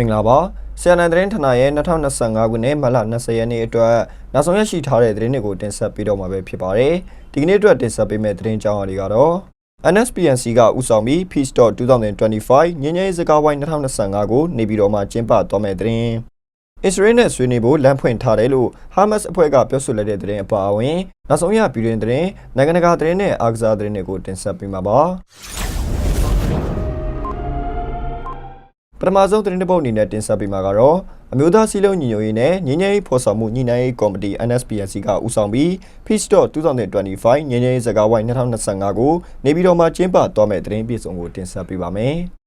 မင်္ဂလာပါဆီယန်နန်သတင်းဌာနရဲ့2025ခုနှစ်မတ်လ20ရက်နေ့အတွက်နောက်ဆုံးရရှိထားတဲ့သတင်းတွေကိုတင်ဆက်ပေးတော့မှာပဲဖြစ်ပါတယ်ဒီကနေ့အတွက်တင်ဆက်ပေးမယ့်သတင်းကြောင်းအရာတွေကတော့ NSPNC ကဥဆောင်ပြီး Peace Talk 2025ညဉ့်ညရေးစကားဝိုင်း2025ကိုနေပြည်တော်မှာကျင်းပသွားမယ့်သတင်းအစ္စရေးနဲ့ဆွေးနွေးဖို့လမ်းဖွင့်ထားတယ်လို့ Hamas အဖွဲ့ကပြောဆိုလိုက်တဲ့သတင်းအပါအဝင်နောက်ဆုံးရပြည်တွင်သတင်းနိုင်ငံတကာသတင်းနဲ့အားကစားသတင်းတွေကိုတင်ဆက်ပေးမှာပါ ပထမဆုံးသတင်းတစ်ပုဒ်အနေနဲ့တင်ဆက်ပေးမှာကတော့အမျိုးသားစည်းလုံးညီညွတ်ရေးနဲ့ညီညွတ်ရေးဖော်ဆောင်မှုညီနိုင်ရေးကော်မတီ NSPNC ကဦးဆောင်ပြီး Peace Talk 2025ညီညွတ်ရေးစကားဝိုင်း2025ကိုနေပြည်တော်မှာကျင်းပသွားမယ့်သတင်းပြည့်စုံကိုတင်ဆက်ပေးပါမယ်။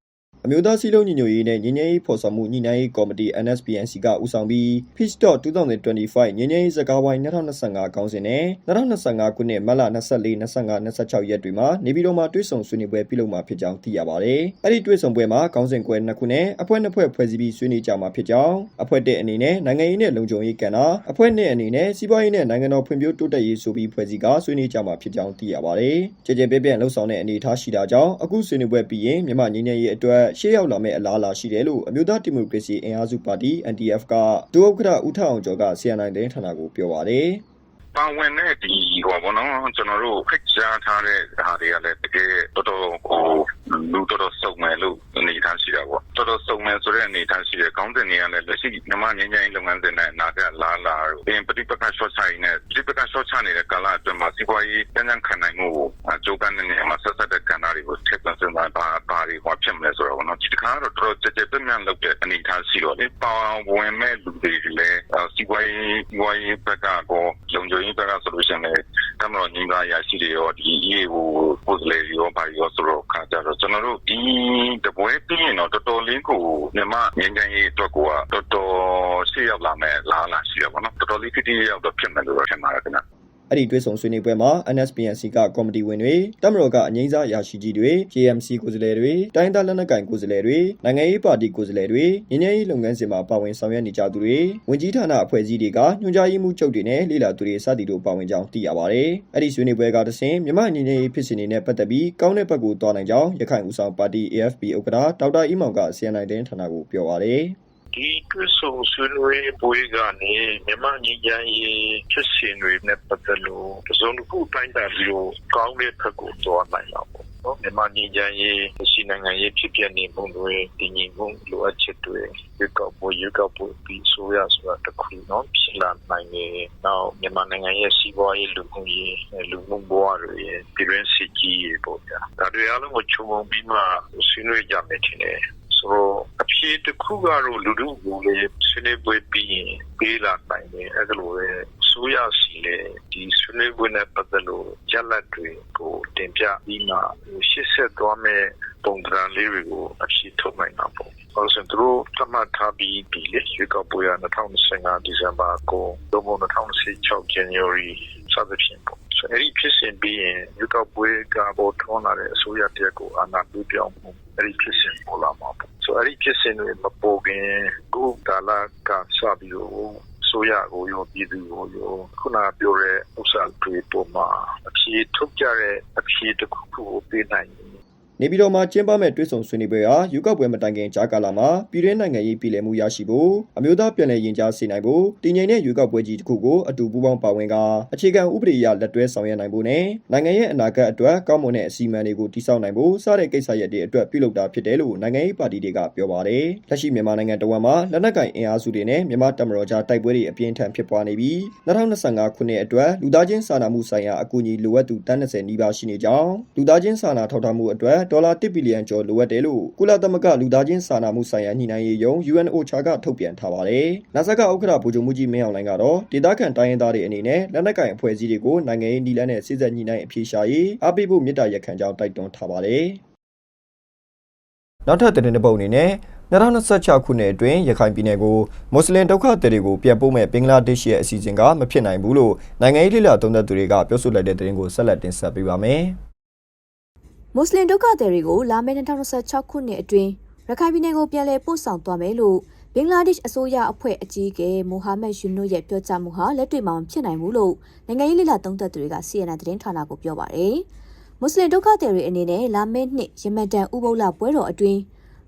အမျိုးသားစည်းလုံးညီညွတ်ရေးနဲ့ညီညွတ်ရေးဖော်ဆောင်မှုညီနိုင်ရေးကော်မတီ NSPNC ကဦးဆောင်ပြီး Peace Talk 2025ညီညွတ်ရေးစကားဝိုင်း2025ခေါင်းစဉ်နဲ့2025ခုနှစ်မတ်လ24 25 26ရက်တွေမှာနေပြည်တော်မှာတွဲဆုံဆွေးနွေးပွဲပြုလုပ်မှာဖြစ်ကြောင်းသိရပါတယ်။အဲ့ဒီတွဲဆုံပွဲမှာခေါင်းစဉ်ကွဲနှစ်ခုနဲ့အဖွဲ့နှစ်ဖွဲ့ဖွဲ့စည်းပြီးဆွေးနွေးကြမှာဖြစ်ကြောင်းအဖွဲ့တဲ့အနေနဲ့နိုင်ငံရေးနဲ့လုံခြုံရေးကဏ္ဍအဖွဲ့နဲ့အနေနဲ့စီးပွားရေးနဲ့နိုင်ငံတော်ဖွံ့ဖြိုးတိုးတက်ရေးဆိုပြီးဖွဲ့စည်းကဆွေးနွေးကြမှာဖြစ်ကြောင်းသိရပါတယ်။ကြည်ကြဲပြည့်ပြည့်လှုပ်ဆောင်တဲ့အနေအထားရှိတာကြောင့်အခုဆွေးနွေးပွဲပြီးရင်မြန်မာငြိမ်းချမ်းရေးအတွက်ရှေ့ရောက်လာမယ့်အလားအလာရှိတယ်လို့အမျိုးသားဒီမိုကရေစီအင်အားစုပါတီ NDF ကဒုဥက္ကဋ္ဌဦးထအောင်ကျော်က CNN သတင်းဌာနကိုပြောပါတယ်။ပါဝင်တဲ့ဒီဟောဘောနော်ကျွန်တော်တို့ဖိတ်ကြားထားတဲ့ဟာတွေကလည်းတကယ်တော်တော်ကို လူတော်တော်စုံမယ်လို့အနေထားရှိတာပေါ့တော်တော်စုံမယ်ဆိုတဲ့အနေထားရှိတယ်ကောင်းတဲ့နေရာနဲ့လက်ရှိမြမငင်းငင်းလုပ်ငန်းစဉ်နဲ့နာကလာလာတို့ပြင်ပฏิပက္ခရှော့ချရင်နဲ့ပฏิပက္ခရှော့ချနေတဲ့ကာလအတွင်းမှာစီးပွားရေးတန်းတန်းခံနိုင်မှုကိုကြိုးပမ်းတဲ့နေရာမှာဆက်ဆက်တဲ့ကဏ္ဍတွေကိုထည့်သွင်းစဉ်းစားပါပါတွေဟောဖြစ်မလဲဆိုတော့ဘောနော်ဒီတစ်ခါတော့တော်တော်ကြက်ကြက်ပြန့်ပြန့်လုပ်တဲ့အနေထားရှိတော့လေပါဝင်မဲ့လူတွေလည်းစီးပွားရေးစီးပွားရေးဘက်ကကောလုံခြုံရေးဘက်ကဆိုလို့ရှိရင် တမတော်ညီမရရှိတွေရောဒီ EA ကိုပို့လေရောပါရောဆိုတော့ခါကြတော့ကျွန်တော်တို့ဒီတပွဲပြင်းတော့တော်တော်လေးကိုမြန်မာငင်းငင်းရေးအတွက်ကိုတော်တော်ရှေ့ရောက်လာမယ်လားလားရှိရပါတော့တော်တော်လေးတိတိရောက်တော့ဖြစ်မယ်လို့ထင်ပါတယ်ခင်ဗျ အဲ့ဒီတွဲဆောင်ဆွေးနွေးပွဲမှာ NSPNC ကကော်မတီဝင်တွေတမတော်ကအငိမ့်စားရာရှိကြီးတွေ JMC ကိုယ်စားလှယ်တွေတိုင်းသားလက်နက်ကိုင်ကိုယ်စားလှယ်တွေနိုင်ငံရေးပါတီကိုယ်စားလှယ်တွေငင်းငယ်ရေးလုပ်ငန်းစဉ်မှာပါဝင်ဆောင်ရွက်နေကြသူတွေဝင်ကြီးဌာနအဖွဲ့အစည်းတွေကညွှန်ကြားရေးမှူးချုပ်တွေနဲ့လေ့လာသူတွေစသည်တို့ပါဝင်ကြောင်းသိရပါတယ်။အဲ့ဒီဆွေးနွေးပွဲကတစဉ်မြမငင်းငယ်ရေးဖြစ်စဉ်တွေနဲ့ပတ်သက်ပြီးကောင်းတဲ့ဘက်ကိုတွားနိုင်ကြောင်းရခိုင်ဦးဆောင်ပါတီ AFP ဥက္ကဋ္ဌဒေါက်တာအီမောင်က CNN တင်းဌာနကိုပြောပါတယ်။ ဒီတွစ်ဆုံဆွေးနွေးပွဲကနေမြန်မာညီကြရေးဖြစ်စဉ်တွေနဲ့ပတ်သက်လို့ပစုံတစ်ခုတိုင်းတာပြီးတော့ကောင်းတဲ့ဘက်ကိုသွားနိုင်တော့ပေါ့နော်မြန်မာညီကြရေးရှိနိုင်ငံရေးဖြစ်ပြနေမှုတွေတည်ငြိမ်မှုလိုအပ်ချက်တွေဒီကောက်ပေါ်ရွကောက်ပေါ်ပြီးဆိုရဆိုတာတစ်ခုနော်ဖြစ်လာနိုင်တယ်နောက်မြန်မာနိုင်ငံရဲ့စီးပွားရေးလူမှုရေးလူမှုဘဝတွေပြည်တွင်းစစ်ကြီးရေပေါ့ဗျာဒါတွေအားလုံးကိုခြုံငုံပြီးမှဆွေးနွေးကြမယ်ထင်တယ် ဆိုတော့အဖြေတစ်ခုကတော့လူလူကိုလည်းဆွေးနွေးပွဲပြီးရင်ပေးလာနိုင်တယ်အဲ့ဒါလိုပဲဆိုရစီလေဒီဆွေးနွေးပွဲနဲ့ပတ်သက်လို့ကြက်လက်တွေကိုတင်ပြပြီးမှရှစ်ဆက်သွားမဲ့ပုံစံလေးတွေကိုအဖြေထုတ်နိုင်တာပေါ့။အဲဆိုတော့သတ်မှတ်ထားပြီးပြီလေရွေးကောက်ပွဲရ2025ဒီဇင်ဘာကိုတော့2026 January စသဖြင့်ပေါ့။ဆိုအဲ့ဒီဖြစ်စဉ်ပြီးရင်ရွေးကောက်ပွဲကပေါ်ထွန်းလာတဲ့အစိုးရတက်ကိုအာဏာပြုပြောင်းမှုအဲ့ဒီဖြစ်စဉ်ပေါ်လာမှာပေါ့။ ဆိုအဲ့ဒီဖြစ်စဉ်တွေမပေါ်ခင်ကိုကာလာကစပြီးတော့ဆိုရကိုရောပြည်သူကိုရောခုနပြောတဲ့ဥစ္စာတွေပေါ်မှာအဖြေထုတ်ကြတဲ့အဖြေတစ်ခုခုကိုပေးနိုင်တယ် နေပြည်တော်မှာကျင်းပမဲ့တွဲဆုံဆွေးနွေးပွဲဟာယူကောက်ပွဲမတိုင်ခင်ကြားကာလမှာပြည်တွင်းနိုင်ငံရေးပြည်လည်မှုရရှိဖို့အမျိုးသားပြည်လည်ရင်ကြားစေနိုင်ဖို့တည်ငြိမ်တဲ့ယူကောက်ပွဲကြီးတစ်ခုကိုအတူပူးပေါင်းပါဝင်ကအခြေခံဥပဒေအရလက်တွဲဆောင်ရွက်နိုင်ဖို့နဲ့နိုင်ငံရဲ့အနာဂတ်အတွက်ကောင်းမွန်တဲ့အစီအမံတွေကိုတည်ဆောက်နိုင်ဖို့စတဲ့ကိစ္စရပ်တွေအတွက်ပြုလုပ်တာဖြစ်တယ်လို့နိုင်ငံရေးပါတီတွေကပြောပါတယ်။လက်ရှိမြန်မာနိုင်ငံတဝန်းမှာလက်နက်ကင်အင်အားစုတွေနဲ့မြန်မာတပ်မတော်ကြားတိုက်ပွဲတွေအပြင်းထန်ဖြစ်ပွားနေပြီး2025ခုနှစ်အတွက်လူသားချင်းစာနာမှုဆိုင်ရာအကူအညီလိုအပ်သူတန်း30နီးပါးရှိနေကြောင်းလူသားချင်းစာနာထောက်ထားမှုအတွက်ဒေါ်လာ1ဘီလီယံကျော်လိုအပ်တယ်လို့ကုလသမဂ္ဂလူသားချင်းစာနာမှုဆိုင်ရာညှိနှိုင်းရေးယုံ UNOCHA ကထုတ်ပြန်ထားပါတယ်။နာဆာကဥက္ကဋ္ဌဗိုလ်ချုပ်မှုကြီးမင်းအောင်လှိုင်ကတော့ဒေသခံတိုင်းရင်းသားတွေအနေနဲ့လက်နက်ကင်အဖွဲ့အစည်းတွေကိုနိုင်ငံရေးနည်းလမ်းနဲ့စစ်ဆက်ညှိနှိုင်းအပြေရှာရေးအားပေးဖို့မြစ်တာရက်ခံကြောင်းတိုက်တွန်းထားပါတယ်။နောက်ထပ်သတင်းတစ်ပုဒ်အနေနဲ့2026ခုနှစ်အတွင်းရခိုင်ပြည်နယ်ကိုမွတ်စလင်ဒုက္ခသည်တွေကိုပြန်ပို့မဲ့ဘင်္ဂလားဒေ့ရှ်ရဲ့အစီအစဉ်ကမဖြစ်နိုင်ဘူးလို့နိုင်ငံရေးလှိလာသုံးသက်သူတွေကပြောဆိုလိုက်တဲ့သတင်းကိုဆက်လက်တင်ဆက်ပေးပါမယ်။ မွတ်စလင်ဒုက္ခသည်တွေကိုလာမယ့်2026ခုနှစ်အတွင်းရခိုင်ပြည်နယ်ကိုပြန်လည်ပို့ဆောင်သွားမယ်လို့ဘင်္ဂလားဒေ့ရှ်အစိုးရအဖွဲ့အကြီးအကဲမိုဟာမက်ယူနွတ်ရဲ့ပြောကြားမှုဟာလက်တွေ့မှာမဖြစ်နိုင်ဘူးလို့နိုင်ငံရေးလှိလာသုံးသက်သူတွေက CNN သတင်းဌာနကိုပြောပါတယ်။မွတ်စလင်ဒုက္ခသည်တွေအနေနဲ့လာမယ့်နှစ်ရမန်တန်ဥပုသ်လပွဲတော်အတွင်း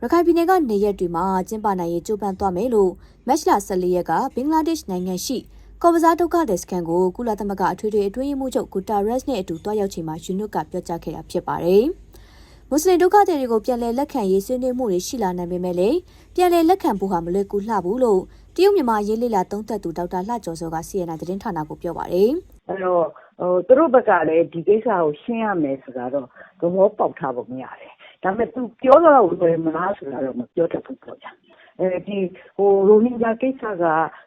ရခိုင်ပြည်နယ်ကနေရက်တွေမှာကျင်းပနိုင်ရေးကြိုးပမ်းသွားမယ်လို့မက်လ14ရက်ကဘင်္ဂလားဒေ့ရှ်နိုင်ငံရှိ ကော်ပစားဒုက္ခသည်စခန်းကိုကုလသမဂ္ဂအထွေထွေအတွင်းရေးမှူးချုပ်ဂူတာရက်စ်နဲ့အတူတွားရောက်ချိန်မှာယူနွတ်ကပြောကြားခဲ့တာဖြစ်ပါတယ်။မွတ်စလင်ဒုက္ခသည်တွေကိုပြန်လည်လက်ခံရေးဆွေးနွေးမှုတွေရှိလာနိုင်ပေမဲ့လည်းပြန်လည်လက်ခံဖို့ဟာမလွယ်ကူလှဘူးလို့တရုတ်မြန်မာရေးလေလာသုံးသက်သူဒေါက်တာလှကျော်စောက CNN သတင်းဌာနကိုပြောပါတယ်။အဲ့တော့ဟိုသူတို့ဘက်ကလည်းဒီကိစ္စကိုရှင်းရမယ်ဆိုတာတော့သဘောပေါက်ထားပုံရတယ်။ဒါပေမဲ့သူပြောတော့လွယ်မလားဆိုတာတော့မပြောတတ်ဘူးပေါ့ဗျာ။အဲ ဒီဟိုရိုဟင်ဂျာကိစ္စက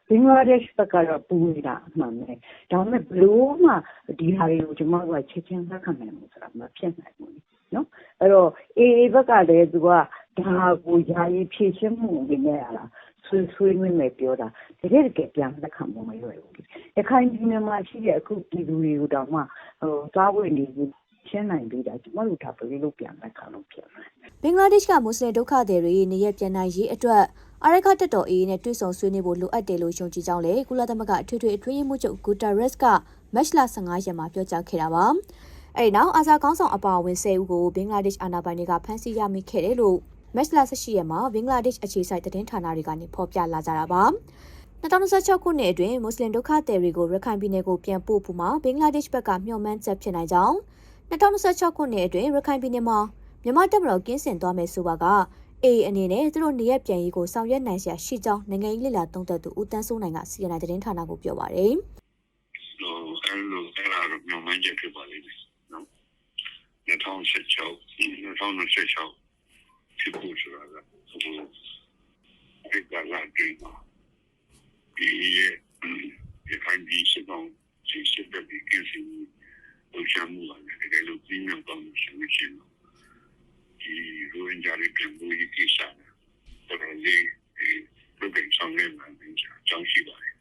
ဘင်္ဂလားဒေ့ရှ်ဘက်ကတော့ပူနေတာအမှန်ပဲ။ဒါပေမဲ့ဘလို့မှဒီဟာတွေကိုကျွန်တော်တို့ကချက်ချင်းလက်ခံနိုင်မှုဆိုတာမဖြစ်နိုင်ဘူးနော်။အဲ့တော့အေအေဘက်ကလည်းသူကဒါကိုယာယီဖြည့်ရှင်းမှုအနေနဲ့ရလားဆွေးဆွေးနွေးမယ်ပြောတာတကယ်တကယ်ပြန်လက်ခံမှုမရွယ်ဘူး။ရခိုင်ပြည်နယ်မှာရှိတဲ့အခုပြည်သူတွေကိုတောင်မှဟိုသွားဝင်နေပြီး ရှင်းနိုင်ပြီးတာကျမတို့ဒါဘယ်လိုလုပ်ပြန်လက်ခံလို့ဖြစ်လဲဘင်္ဂလားဒေ့ရှ်ကမွတ်စလင်ဒုက္ခသည်တွေနေရပြန်နိုင်ရေးအတွက်အာရခတက်တော်အေးနဲ့တွေ့ဆုံဆွေးနွေးဖို့လိုအပ်တယ်လို့ယုံကြည်ကြောင်းလည်းကုလသမဂ္ဂအထွေထွေအတွင်းရေးမှူးချုပ်ဂူတာရက်စ်ကမက်လ15ရက်မှာပြောကြားခဲ့တာပါ။အဲဒီနောက်အာဇာကောင်းဆောင်အပါအဝင်10ဦးကိုဘင်္ဂလားဒေ့ရှ်အာဏာပိုင်တွေကဖမ်းဆီးရမိခဲ့တယ်လို့မက်လ18ရက်မှာဘင်္ဂလားဒေ့ရှ်အခြေစိုက်သတင်းဌာနတွေကနေဖော်ပြလာကြတာပါ။2026ခုနှစ်အတွင်းမွတ်စလင်ဒုက္ခသည်တွေကိုရခိုင်ပြည်နယ်ကိုပြန်ပို့ဖို့မှာဘင်္ဂလားဒေ့ရှ်ဘက်ကမျှော်မှန်းချက်ဖြစ်နိုင်ကြောင်း 2026ခုနှစ်အတွင်းရခိုင်ပြည်နယ်မှာမြန်မာတပ်မတော်ကင်းစင်သွားမယ်ဆိုပါကအေးအနေနဲ့သူတို့နေရပြန်ရေးကိုဆောင်ရွက်နိုင်စရာရှိကြောင်းနိုင်ငံရေးလှစ်လာသုံးသက်သူဦးတန်းစိုးနိုင်ကစီရနိုင်သတင်းဌာနကိုပြောပါရယ်ဟိုအဲလိုအဲ့ဒါတော့မြန်မာကျဖြစ်ပါလိမ့်မယ်နော်2016 2016ဖြစ်ဖို့ဆိုတာကဟိုဒီကလာတင်မှာဒီရဲ့ဒီခိုင်ဒီစတော့ဒီစတဲ့ဒီကင်းစင် ကိုရှာမှုလာတယ်တကယ်လို့ပြင်းနေတော့ရှိနေချင်းဒီရိုဟင်ဂျာတွေပြန်လို့ရကိစ္စတယ်တော်တော်လေးဒီလုပ်ကြဆောင်နေမှာအကြောင်းရှိပါတယ်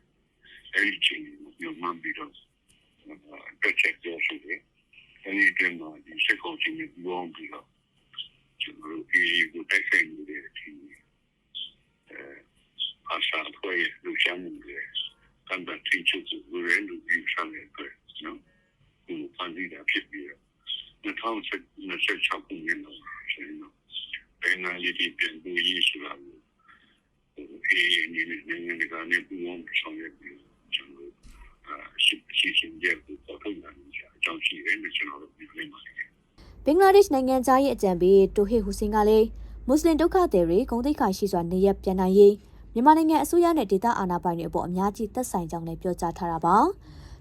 အဲ့ဒီချင်းကိုမှန်ပြီးတော့တက်ချက်ပြောဆိုတယ်အဲဒီတည်းမှာဒီစက်ကောင်ချင်းကိုပြောင်းပြီးတော့ကျွန်တော်တို့ဒီကိုတိုက်ဆိုင်နေတဲ့အချိန်အဲအစားဖွယ်လူချမ်းနေတယ်ကန်တတင်ချုပ်ကိုရန်လူကြီးဆောင်နေတယ်နော်ဒီ ဖန်တီးတာဖြစ်ပြီးတော့2016ခုနှစ်မှာကျွန်တော်ပင်နာလီဒီပြန်ပြီးရေးဆိုတာကိုအေးအနေနဲ့နိုင်ငံတကာနဲ့ပူးပေါင်းဆောင်ရွက်ပြီးကျွန်တော်ရှိရှိရှင်ရဲ့ကိုပေါ်ထုတ်နိုင်ကြအကြောင်းရှိတယ်လို့ကျွန်တော်တို့ပြောနေပါတယ်ဘင်္ဂလားဒေ့ရှ်နိုင်ငံသားရဲ့အကြံပေးတိုဟေဟူစင်ကလည်းမွတ်စလင်ဒုက္ခသည်တွေဂုံတိတ်ခါရှိစွာနေရပြန်နိုင်ရေးမြန်မာနိုင်ငံအစိုးရနဲ့ဒေသအာဏာပိုင်တွေအပေါ်အများကြီးသက်ဆိုင်ကြောင်းလည်းပြောကြားထားတာပါ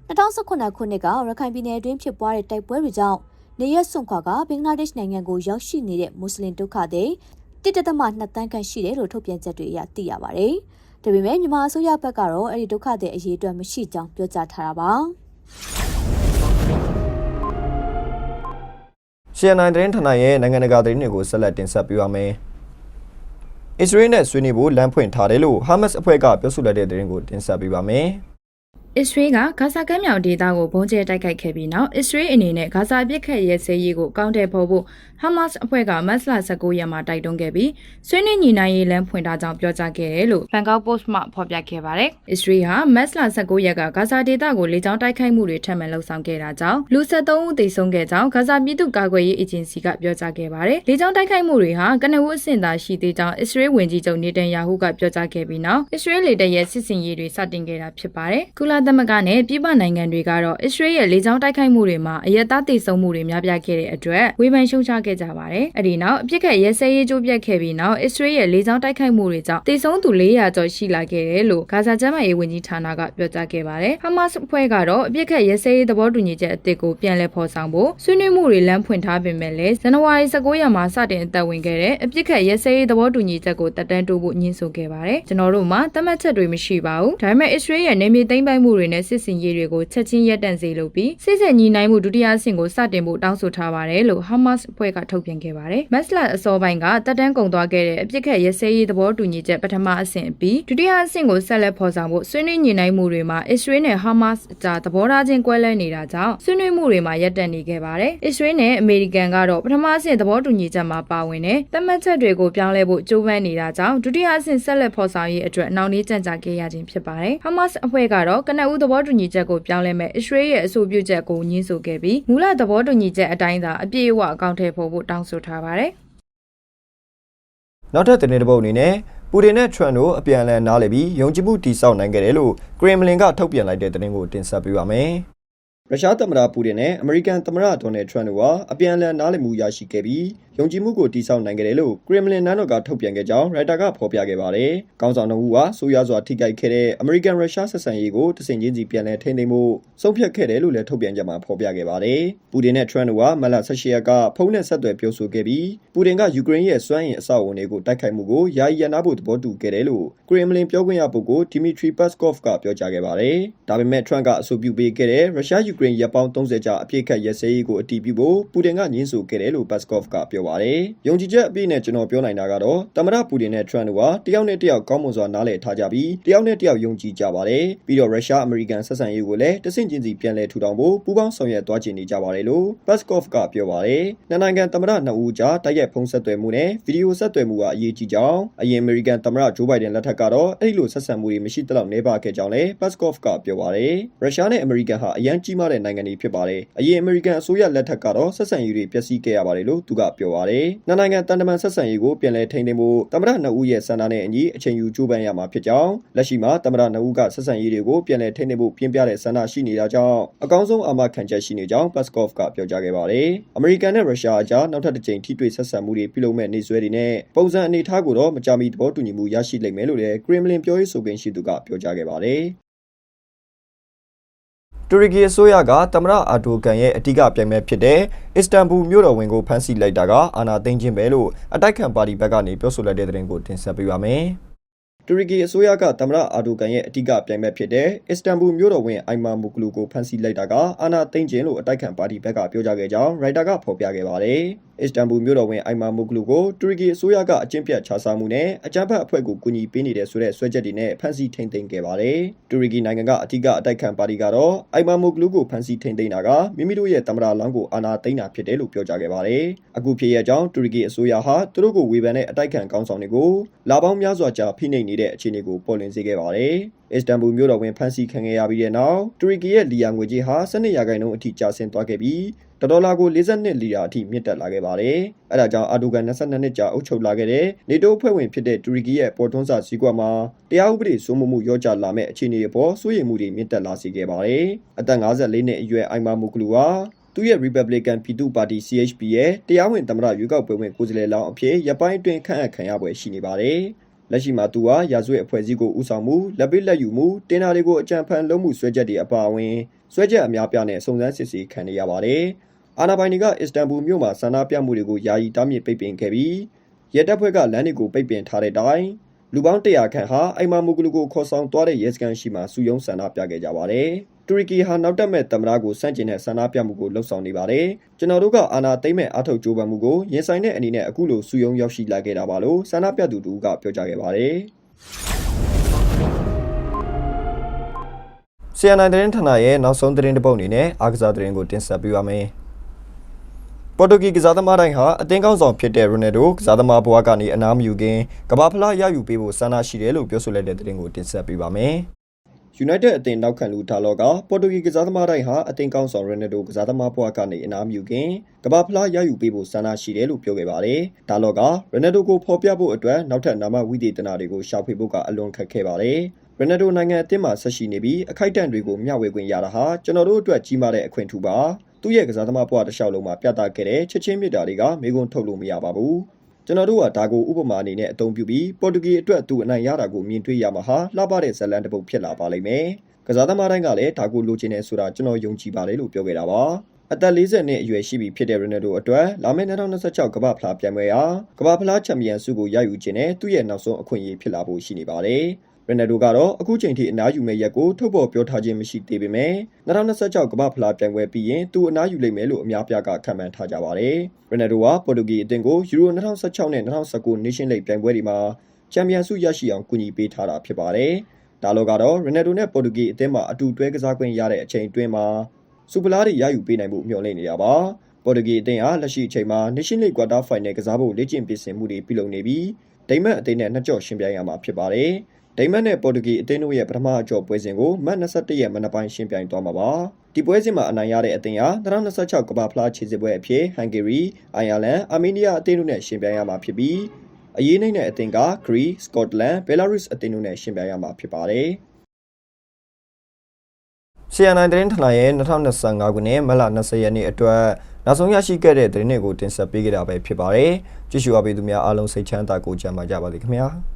2019ခုနှစ်ကရခိုင်ပြည်နယ်အတွင်းဖြစ်ပွားတဲ့တိုက်ပွဲတွေကြောင့်နေရစွန့်ခွာကဘင်္ဂလားဒေ့ရှ်နိုင်ငံကိုရောက်ရှိနေတဲ့မွတ်စလင်ဒုက္ခသည်တစ်တသမ2တန်းခန့်ရှိတယ်လို့ထုတ်ပြန်ချက်တွေအရသိရပါတယ်။ဒါပေမဲ့မြန်မာအစိုးရဘက်ကတော့အဲ့ဒီဒုက္ခသည်အရေးအတွက်မရှိကြောင်းပြောကြားထားတာပါ။ CNN သတင်းဌာနရဲ့နိုင်ငံတကာသတင်းတွေကိုဆက်လက်တင်ဆက်ပေးပါမယ်။အစ္စရေးနဲ့ဆွေးနွေးဖို့လမ်းဖွင့်ထားတယ်လို့ Hamas အဖွဲ့ကပြောဆိုလိုက်တဲ့သတင်းကိုတင်ဆက်ပေးပါမယ်။ အစ္စရေးကဂါဇာကမ်းမြောင်ဒေသကိုဘုံကျဲတိုက်ခိုက်ခဲ့ပြီးနောက်အစ္စရေးအနေနဲ့ဂါဇာပစ်ခတ်ရဲစဲရေးကိုကောင်းတဲ့ဖို့ဖို့ဟာမတ်စ်အဖွဲ့ကမတ်လ19ရက်မှာတိုက်တွန်းခဲ့ပြီးဆွေးနွေးညီနိုင်ရေးလမ်းဖွင့်ထားကြောင်းပြောကြားခဲ့တယ်လို့ဘန်ကောက်ပို့စ်မှဖော်ပြခဲ့ပါတယ်။အစ္စရေးဟာမတ်လ19ရက်ကဂါဇာဒေသကိုလေကြောင်းတိုက်ခိုက်မှုတွေထပ်မံလှုပ်ဆောင်ခဲ့တာကြောင့်လူ73ဦးသေဆုံးခဲ့ကြောင်းဂါဇာပြည်သူ့ကာကွယ်ရေးအေဂျင်စီကပြောကြားခဲ့ပါတယ်။လေကြောင်းတိုက်ခိုက်မှုတွေဟာကနဦးအဆင့်သာရှိသေးကြောင်းအစ္စရေးဝန်ကြီးချုပ်နေတန်ယာဟုကပြောကြားခဲ့ပြီးနောက်အစ္စရေးလေတပ်ရဲ့စစ်စင်ရေးတွေစတင်ခဲ့တာဖြစ်ပါတယ်။ကုလသမဂ္ဂနဲ့ပြည်ပနိုင်ငံတွေကတော့အစ္စရေးရဲ့လေကြောင်းတိုက်ခိုက်မှုတွေမှာအယက်သားသေဆုံးမှုတွေများပြားခဲ့တဲ့အတွက်ဝေဖန်ရှုံချခဲ့ကြပါတယ်။အဲဒီနောက်အပြစ်ခတ်ရဲစဲရေးကြိုးပြတ်ခဲ့ပြီးနောက်အစ္စရေးရဲ့လေကြောင်းတိုက်ခိုက်မှုတွေကြောင့်သေဆုံးသူ400ကျော်ရှိလာခဲ့တယ်လို့ဂါဇာကျမ်းမာရေးဝန်ကြီးဌာနကပြောကြားခဲ့ပါတယ်။ဟာမတ်စ်အဖွဲ့ကတော့အပြစ်ခတ်ရဲစဲရေးသဘောတူညီချက်အသစ်ကိုပြန်လည်ဖော်ဆောင်ဖို့ဆွေးနွေးမှုတွေလမ်းဖွင့်ထားပေမဲ့လည်းဇန်နဝါရီ19ရက်မှာစတင်အသက်ဝင်ခဲ့တဲ့အပြစ်ခတ်ရဲစဲရေးသဘောတူညီချက်ကိုတက်တန်းတိုးဖို့ညှင်းဆိုခဲ့ပါတယ်။ကျွန်တော်တို့မှာသတ်မှတ်ချက်တွေမရှိပါဘူး။ဒါပေမဲ့အစ္စရေးရဲ့နေမြေသိမ်းပိုက်မှုတွေနဲ့စစ်စင်ရေးတွေကိုချက်ချင်းရပ်တန့်စေလိုပြီးစစ်စစ်ညီနိုင်မှုဒုတိယအဆင့်ကိုစတင်ဖို့တောင်းဆိုထားပါတယ်လို့ Hamas အဖွဲ့ကထုတ်ပြန်ခဲ့ပါတယ်။မက်စလတ်အစောပိုင်းကတက်တန်းကုန်သွားခဲ့တဲ့အပြစ်ခတ်ရဲစဲရေးသဘောတူညီချက်ပထမအဆင့်အပြီးဒုတိယအဆင့်ကိုဆက်လက်ဖော်ဆောင်ဖို့ဆွေးနွေးညီနိုင်မှုတွေမှာ Israel နဲ့ Hamas ကြားသဘောထားချင်းကွဲလွဲနေတာကြောင့်ဆွေးနွေးမှုတွေမှာရပ်တန့်နေခဲ့ပါတယ်။ Israel နဲ့ American ကတော့ပထမအဆင့်သဘောတူညီချက်မှာပါဝင်တဲ့သတ်မှတ်ချက်တွေကိုပြောင်းလဲဖို့ကြိုးပမ်းနေတာကြောင့်ဒုတိယအဆင့်ဆက်လက်ဖော်ဆောင်ရေးအတွက်နှောင့်နှေးကြန့်ကြာခဲ့ရခြင်းဖြစ်ပါတယ်။ Hamas အဖွဲ့ကတော့ကနအူးသဘောတူညီချက်ကိုပြောင်းလဲမဲ့ Israel ရဲ့အဆိုပြုချက်ကိုညှင်းဆိုခဲ့ပြီးမူလသဘောတူညီချက်အတိုင်းသာအပြည့်အဝအကောင့်ထည့်ဖို့တောင်းဆိုထားပါတယ်။နောက်ထပ်သတင်းတစ်ပုဒ်အနေနဲ့ပူတင်နဲ့ထရန့်တို့အပြန်အလှန်နားလည်ပြီးယုံကြည်မှုတည်ဆောက်နိုင်ခဲ့တယ်လို့ကရင်မလင်ကထုတ်ပြန်လိုက်တဲ့သတင်းကိုတင်ဆက်ပေးပါမယ်။ ရုရှားသမ္မတပူတင်နဲ့အမေရိကန်သမ္မတဒေါ်နယ်ထရန့်တို့ဟာအပြန်အလှန်နားလည်မှုရရှိခဲ့ပြီးယုံကြည်မှုကိုတည်ဆောက်နိုင်ခဲ့တယ်လို့ကရင်မလင်နန်းတော်ကထုတ်ပြန်ခဲ့ကြောင်းရိုက်တာကဖော်ပြခဲ့ပါတယ်။ကောင်းဆောင်တော်ဦးဟာဆိုးရွားစွာထိခိုက်ခဲ့တဲ့အမေရိကန်ရုရှားဆက်ဆံရေးကိုတဆင်ချင်းစီပြန်လည်ထိန်းသိမ်းမှုဆုံးဖြတ်ခဲ့တယ်လို့လည်းထုတ်ပြန်ကြမှာဖော်ပြခဲ့ပါတယ်။ပူတင်နဲ့ထရန့်တို့ဟာမလ18ရက်ကဖုန်းနဲ့ဆက်သွယ်ပြောဆိုခဲ့ပြီးပူတင်ကယူကရိန်းရဲ့စွမ်းအင်အဆောက်အအုံတွေကိုတိုက်ခိုက်မှုကိုယာယီရန်နာဖို့သဘောတူခဲ့တယ်လို့ကရင်မလင်ပြောခွင့်ရပုဂ္ဂိုလ်ဒီမီထရီပတ်စကော့ဖ်ကပြောကြားခဲ့ပါတယ်။ဒါပေမဲ့ထရန့်ကအဆိုပြုပေးခဲ့တဲ့ရုရှားယူကရိန်းရပ်ပေါင်း30ကြာအပြည့်ခတ်ရစဲရေးကိုအတည်ပြုဖို့ပူတင်ကညှင်းဆိုခဲ့တယ်လို့ပတ်စကော့ဖ်ကပြောပါတယ်။ယုံကြည်ချက်အပြည့်နဲ့ကျွန်တော်ပြောနိုင်တာကတော့တမရပူတင်နဲ့ထရန့်တို့ဟာတယောက်နဲ့တယောက်ကောင်းမွန်စွာနားလည်ထားကြပြီးတယောက်နဲ့တယောက်ယုံကြည်ကြပါတယ်။ပြီးတော့ရုရှားအမေရိကန်ဆက်ဆံရေးကိုလည်းတဆင့်ချင်းစီပြန်လည်ထူထောင်ဖို့ပူးပေါင်းဆောင်ရွက်သွားချင်နေကြပါတယ်လို့ပတ်စကော့ဖ်ကပြောပါတယ်။နှစ်နိုင်ငံတမရနှစ်ဦးကြားတိုက်ရိုက်ဖုန်းဆက်သွယ်မှုနဲ့ဗီဒီယိုဆက်သွယ်မှုကအရေးကြီးကြောင်းအရင်အမေရိကန်တမရဂျိုးဘိုင်ဒန်လက်ထက်ကတော့အဲ့ဒီလိုဆက်ဆံမှုတွေမရှိသလောက်နှဲပါခဲ့ကြောင်းလည်းပတ်စကော့ဖ်ကပြောပါတယ်။ရုရှားနဲ့အမေရိကန်ဟာအရန်ကြီးမားတဲ့နိုင်ငံတွေဖြစ်ပါတယ်။အရင်အမေရိကန်အစိုးရလက်ထက်ကတော့ဆက်ဆံရေးတွေပျက်စီးခဲ့ရပါတယ်လို့သူကပြောပါတယ်။နှစ်နိုင်ငံတန်တမန်ဆက်ဆံရေးကိုပြန်လည်ထိန်းသိမ်းဖို့တမရနှစ်ဦးရဲ့စံနာနဲ့အညီအချိန်ယူကြိုးပမ်းရမှာဖြစ်ကြောင်းလက်ရှိမှာတမရနှစ်ဦးကဆက်ဆံရေးတွေကိုပြန်လည်ထိန်းသိမ်းဖို့ပြင်းပြတဲ့ဆန္ဒရှိနေတာကြောင့်အကောင်းဆုံးအာမခံချက်ရှိနေကြောင်းပတ်စကော့ဖ်ကပြောကြားခဲ့ပါတယ်။အမေရိကန်နဲ့ရုရှားအကြားနောက်ထပ်တစ်ကြိမ်ထိတွေ့ဆက်ဆံမှုတွေပြုလုပ်မဲ့နေဆွဲတွေနဲ့ပုံစံအနေအထားကိုတော့မကြာမီသဘောတူညီမှုရရှိလိမ့်မယ်လို့လည်းကရင်မလင်ပြောရေးဆိုခွင့်ရှိသူကပြောကြားခဲ့ပါတယ်။ တူရကီအစိုးရကသမ္မတအာဒိုကန်ရဲ့အဓိကပြိုင်မဲ့ဖြစ်တဲ့အစ္စတန်ဘူမြို့တော်ဝင်ကိုဖမ်းဆီးလိုက်တာကအာဏာသိမ်းခြင်းပဲလို့အတိုက်ခံပါတီဘက်ကနေပြောဆိုလိုက်တဲ့သတင်းကိုတင်ဆက်ပေးပါမယ်။တူရကီအစိုးရကသမ္မတအာဒိုကန်ရဲ့အဓိကပြိုင်မဲ့ဖြစ်တဲ့အစ္စတန်ဘူမြို့တော်ဝင်အိုင်မာမူကလူကိုဖမ်းဆီးလိုက်တာကအာဏာသိမ်းခြင်းလို့အတိုက်ခံပါတီဘက်ကပြောကြားခဲ့ကြောင်းရိုက်တာကဖော်ပြခဲ့ပါတယ်။ အစ္စတန်ဘူမြို့တော်ဝင်အိုင်မာမူကလူကိုတူရကီအစိုးရကအကျင့်ပြတ်ခြားစားမှုနဲ့အကြမ်းဖက်အဖွဲ့ကိုကူညီပေးနေတဲ့ဆိုတဲ့ဆွဲချက်တွေနဲ့ဖမ်းဆီးထိန်သိမ်းခဲ့ပါတယ်။တူရကီနိုင်ငံကအထူးအတိုက်ခံပါတီကတော့အိုင်မာမူကလူကိုဖမ်းဆီးထိန်သိမ်းတာကမိမိတို့ရဲ့တမရလောင်းကိုအာဏာသိမ်းတာဖြစ်တယ်လို့ပြောကြားခဲ့ပါတယ်။အခုဖြစ်ရကြောင်းတူရကီအစိုးရဟာသူတို့ကိုဝေဖန်တဲ့အတိုက်ခံကောင်းဆောင်တွေကိုလာပေါင်းများစွာကြာဖိနှိပ်နေတဲ့အခြေအနေကိုပေါ်လွင်စေခဲ့ပါတယ်။အစ္စတန်ဘူမြို့တော်ဝင်ဖမ်းဆီးခံခဲ့ရပြီးတဲ့နောက်တူရကီရဲ့လီယာငွေကြေးဟာ12ရာခိုင်နှုန်းအထိကျဆင်းသွားခဲ့ပြီးဒေါ်လာကို42လီယာအထိမြင့်တက်လာခဲ့ပါတယ်။အဲဒါကြောင့်အာဒိုဂန်22နှစ်ကြာအုပ်ချုပ်လာခဲ့တဲ့နေတိုးအဖွဲ့ဝင်ဖြစ်တဲ့တူရကီရဲ့ပေါ်ထွန်းစာစည်းကွက်မှာတရားဥပဒေစိုးမိုးမှုရောကြလာမဲ့အခြေအနေတွေပေါ်စိုးရိမ်မှုတွေမြင့်တက်လာစေခဲ့ပါတယ်။အသက်54နှစ်အရွယ်အိုင်မာမူကလူဟာသူရဲ့ Republican ပြည်သူ့ပါတီ CHP ရဲ့တရားဝင်သမ္မတရွေးကောက်ပွဲဝင်ကိုယ်စားလှယ်လောင်းအဖြစ်ရပ်ပိုင်းအတွင်းခန့်အပ်ခံရပွဲရှိနေပါတယ်။ လက်ရှိမှာသူဟာရာဇဝတ်အဖွဲ့အစည်းကိုဦးဆောင်မှုလက်ပိလက်ယူမှုတင်ဒါတွေကိုအကြံဖန်လုပ်မှုဆွဲချက်တွေအပါအဝင်ဆွဲချက်အများပြားနဲ့စုံစမ်းစစ်ဆေးခံနေရပါတယ်။အာနာပိုင်တွေကအစ္စတန်ဘူမြို့မှာဆန္ဒပြမှုတွေကိုယာယီတားမြစ်ပိတ်ပင်ခဲ့ပြီးရဲတပ်ဖွဲ့ကလမ်းတွေကိုပိတ်ပင်ထားတဲ့တိုင်လူပေါင်း100ခန့်ဟာအိုင်မာမူဂလူကိုခေါ်ဆောင်သွားတဲ့ရဲစခန်းရှိမှစုယုံဆန္ဒပြခဲ့ကြပါတယ်။ တူရကီဟာနောက်တက်မဲ့သမ္မတကိုစန့်ကျင်တဲ့ဆန္ဒပြမှုကိုလှုပ်ဆောင်နေပါတယ်။ကျွန်တော်တို့ကအာဏာသိမ်းမဲ့အထောက်ကြိုးပမ်းမှုကိုရင်ဆိုင်တဲ့အနေနဲ့အခုလိုစုယုံရောက်ရှိလာခဲ့တာပါလို့ဆန္ဒပြသူတူကပြောကြားခဲ့ပါတယ်။ CNN သတင်းဌာနရဲ့နောက်ဆုံးသတင်းတစ်ပုဒ်အနေနဲ့အားကစားသတင်းကိုတင်ဆက်ပေးပါမယ်။ပေါ်တူဂီကစားသမားတိုင်းဟာအသင်းကောင်းဆောင်ဖြစ်တဲ့ရိုနယ်ဒိုကစားသမားဘဝကနေအနားမယူခင်ကမ္ဘာဖလားရယူပေးဖို့ဆန္ဒရှိတယ်လို့ပြောဆိုလိုက်တဲ့သတင်းကိုတင်ဆက်ပေးပါမယ်။ United အသင်းနောက်ခံလူဒါလော့ကပေါ်တူဂီကစားသမားတိုင်းဟာအသင်းကောင်းဆောင်ရိုနယ်ဒိုကစားသမားဘဝကနေအနားမယူခင်ကမ္ဘာဖလားရယူပေးဖို့ဆန္ဒရှိတယ်လို့ပြောခဲ့ပါတယ်။ဒါလော့ကရိုနယ်ဒိုကိုဖော်ပြဖို့အတွက်နောက်ထပ်နာမဝိသေသနာတွေကိုရှာဖွေဖို့ကအလွန်ခက်ခဲပါတယ်။ရိုနယ်ဒိုနိုင်ငံအသင်းမှာဆက်ရှိနေပြီးအခိုက်အတန့်တွေကိုမျှဝေခွင့်ရတာဟာကျွန်တော်တို့အတွက်ကြီးမားတဲ့အခွင့်အထူးပါသူ့ရဲ့ကစားသမားဘဝတစ်လျှောက်လုံးမှာပြသခဲ့တဲ့ချက်ချင်းမြစ်တာတွေကမေကွန်းထုတ်လို့မရပါဘူး ကျွန်တော်တို့ကဒါကိုဥပမာအနေနဲ့အသုံးပြုပြီးပေါ်တူဂီအတွက်သူအနိုင်ရတာကိုမြင်တွေ့ရမှာဟာလှပတဲ့ဇလန်တစ်ပုဒ်ဖြစ်လာပါလိမ့်မယ်ကစားသမားတိုင်းကလည်းဒါကိုလိုချင်တယ်ဆိုတာကျွန်တော်ယုံကြည်ပါတယ်လို့ပြောခဲ့တာပါအသက်40နှစ်အရွယ်ရှိပြီဖြစ်တဲ့ရိုနယ်ဒိုအတွက်လာမယ့်2026ကမ္ဘာဖလားပြိုင်ပွဲဟာကမ္ဘာဖလားချန်ပီယံဆုကိုရယူခြင်းနဲ့သူ့ရဲ့နောက်ဆုံးအခွင့်အရေးဖြစ်လာဖို့ရှိနေပါတယ် ရနက်ဒိုကတော့အခုချိန်ထိအနားယူမဲ့ရက်ကိုထုတ်ဖော်ပြောထားခြင်းမရှိသေးပေမဲ့2026ကမ္ဘာဖလားပြိုင်ပွဲပြီးရင်သူအနားယူလိမ့်မယ်လို့အများပြားကခန့်မှန်းထားကြပါတယ်။ရနက်ဒိုကပေါ်တူဂီအသင်းကိုယူရို2016နဲ့2019 Nation League ပြိုင်ပွဲတွေမှာချန်ပီယံဆုရရှိအောင်ကူညီပေးထားတာဖြစ်ပါတယ်။ဒါလောကတော့ရနက်ဒိုနဲ့ပေါ်တူဂီအသင်းမှာအတူတွဲကစားခွင့်ရတဲ့အချိန်အတွင်းမှာစူပလာတွေရယူပေးနိုင်မှုမျှော်လင့်နေတာပါ။ပေါ်တူဂီအသင်းဟာလက်ရှိအချိန်မှာ Nation League Quarter Final ကစားဖို့လေ့ကျင့်ပြင်ဆင်မှုတွေပြုလုပ်နေပြီးဒိမတ်အသင်းနဲ့နှစ်ကြော့ရှင်ပြိုင်ရမှာဖြစ်ပါတယ်။ ဒိန်းမတ်နဲ့ပေါ်တူဂီအသင်းတို့ရဲ့ပထမအကြော်ပွဲစဉ်ကိုမတ်21ရက်မနက်ပိုင်းရှင်းပြိုင်သွားမှာပါဒီပွဲစဉ်မှာအနိုင်ရတဲ့အသင်းဟာ2026ကမ္ဘာဖလားခြေစစ်ပွဲအဖြစ်ဟန်ဂေရီအိုင်ယာလန်အာမေးနီးယားအသင်းတို့နဲ့ရှင်းပြိုင်ရမှာဖြစ်ပြီးအရေးနိမ့်တဲ့အသင်းကဂရီစကော့တလန်ဘယ်လာရုစ်အသင်းတို့နဲ့ရှင်းပြိုင်ရမှာဖြစ်ပါတယ်ဆီယန်နိုင်သတင်းထလာရဲ့2025ခုနှစ်မလ20ရက်နေ့အတွက်နောက်ဆုံးရရှိခဲ့တဲ့သတင်းတွေကိုတင်ဆက်ပေးခဲ့တာပဲဖြစ်ပါတယ်။ကြည့်ရှုအားပေးသူများအားလုံးစိတ်ချမ်းသာကိုကြံပါကြပါစေခင်ဗျာ။